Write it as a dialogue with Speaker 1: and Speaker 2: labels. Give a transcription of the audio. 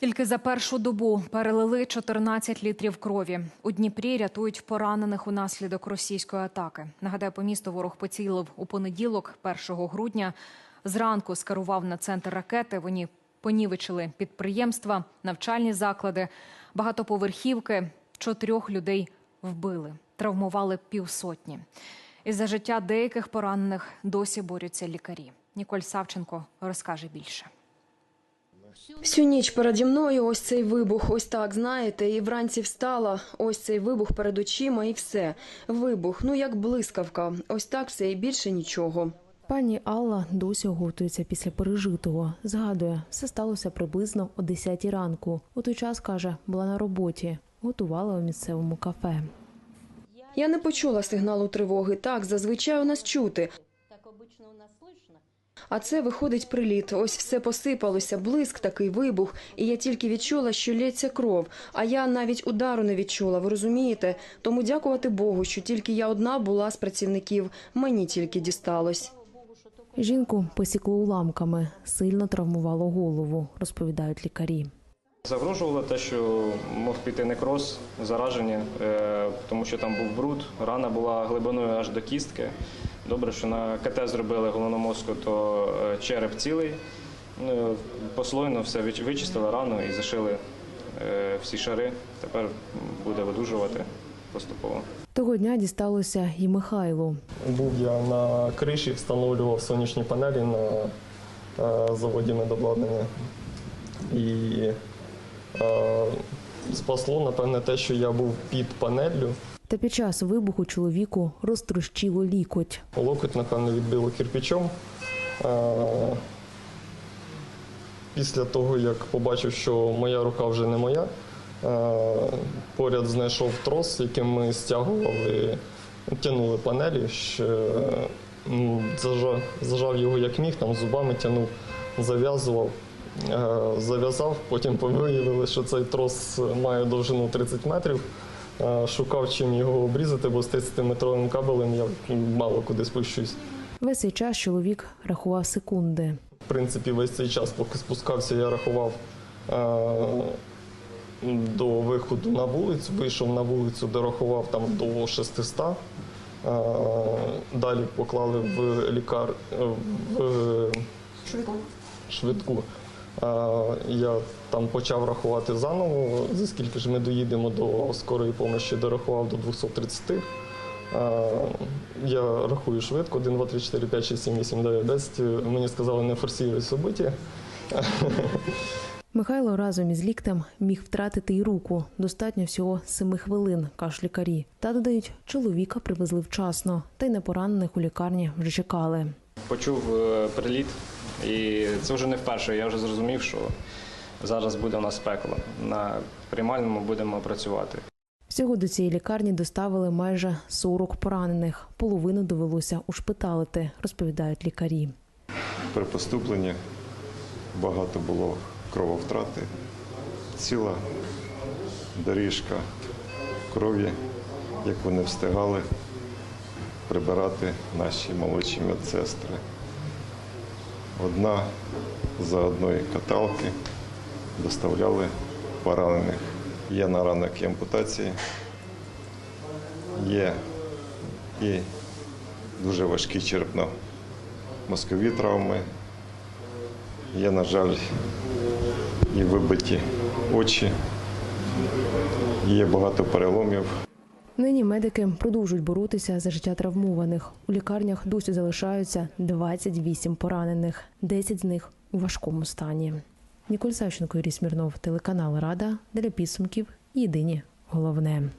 Speaker 1: Тільки за першу добу перелили 14 літрів крові. У Дніпрі рятують поранених унаслідок російської атаки. Нагадаю, по місту ворог поцілив у понеділок, 1 грудня. Зранку скерував на центр ракети. Вони понівечили підприємства, навчальні заклади, багатоповерхівки. Чотирьох людей вбили, травмували півсотні. І за життя деяких поранених досі борються лікарі. Ніколь Савченко розкаже більше.
Speaker 2: Всю ніч переді мною ось цей вибух, ось так, знаєте, і вранці встала, ось цей вибух перед очима і все. Вибух, ну як блискавка, ось так все і більше нічого.
Speaker 3: Пані Алла досі готується після пережитого. Згадує, все сталося приблизно о 10 ранку. У той час каже, була на роботі, готувала у місцевому кафе.
Speaker 2: Я не почула сигналу тривоги, так, зазвичай у нас чути.
Speaker 4: Так обычно у нас слышно.
Speaker 2: А це виходить приліт. Ось все посипалося, блиск, такий вибух, і я тільки відчула, що лється кров. А я навіть удару не відчула. Ви розумієте? Тому дякувати Богу, що тільки я одна була з працівників. Мені тільки дісталось.
Speaker 3: Жінку посікло уламками, сильно травмувало голову, розповідають лікарі.
Speaker 5: Загрожувало те, що мог піти некроз, зараження, е, тому що там був бруд, рана була глибиною аж до кістки. Добре, що на КТ зробили головного мозку, то е, череп цілий. Ну, послойно все вичистили рану і зашили е, всі шари. Тепер буде видужувати поступово.
Speaker 3: Того дня дісталося і Михайлу.
Speaker 6: Був я на криші, встановлював сонячні панелі на е, заводі медобладнання. І е, спасло, напевне, те, що я був під панеллю.
Speaker 3: Та під час вибуху чоловіку розтрощило лікоть.
Speaker 6: Локоть, напевно, відбило кирпичом. Е, Після того, як побачив, що моя рука вже не моя, е, поряд знайшов трос, яким ми стягували, тягнули панелі, ну, зажав, зажав його як міг, там зубами тягнув, зав'язував, е, зав'язав, потім виявили, що цей трос має довжину 30 метрів. Шукав чим його обрізати, бо з 30-метровим кабелем я мало куди спущусь.
Speaker 3: Весь цей час чоловік рахував секунди.
Speaker 6: В принципі, весь цей час, поки спускався, я рахував е, до виходу на вулицю, вийшов на вулицю, дорахував там до 600. Е, далі поклали в лікар е, в швидку. Я там почав рахувати заново, за скільки ж ми доїдемо до скорої помощі, дорахував до 230. Е, Я рахую швидко, 1, 2, 3, 4, 5, 6, 7, 8, 9, 10. Мені сказали, не форсуй собиті.
Speaker 3: Михайло разом із ліктем міг втратити й руку. Достатньо всього семи хвилин, кажуть лікарі. Та додають, чоловіка привезли вчасно, та й непоранених у лікарні вже чекали.
Speaker 5: Почув е, приліт, і це вже не вперше. Я вже зрозумів, що зараз буде у нас пекло. На приймальному будемо працювати.
Speaker 3: Всього до цієї лікарні доставили майже 40 поранених. Половину довелося ушпиталити, розповідають лікарі.
Speaker 7: При поступленні багато було крововтрати, ціла доріжка крові, як вони встигали прибирати наші молодші медсестри. Одна за одної каталки доставляли поранених. Є на ранок і ампутації, є і дуже важкі черепно-мозкові травми. Є, на жаль, і вибиті очі, є багато переломів.
Speaker 3: Нині медики продовжують боротися за життя травмованих. У лікарнях досі залишаються 28 поранених, 10 з них у важкому стані. Ніколь Савченко, Юрій Смірнов, телеканал Рада для підсумків. Єдині головне.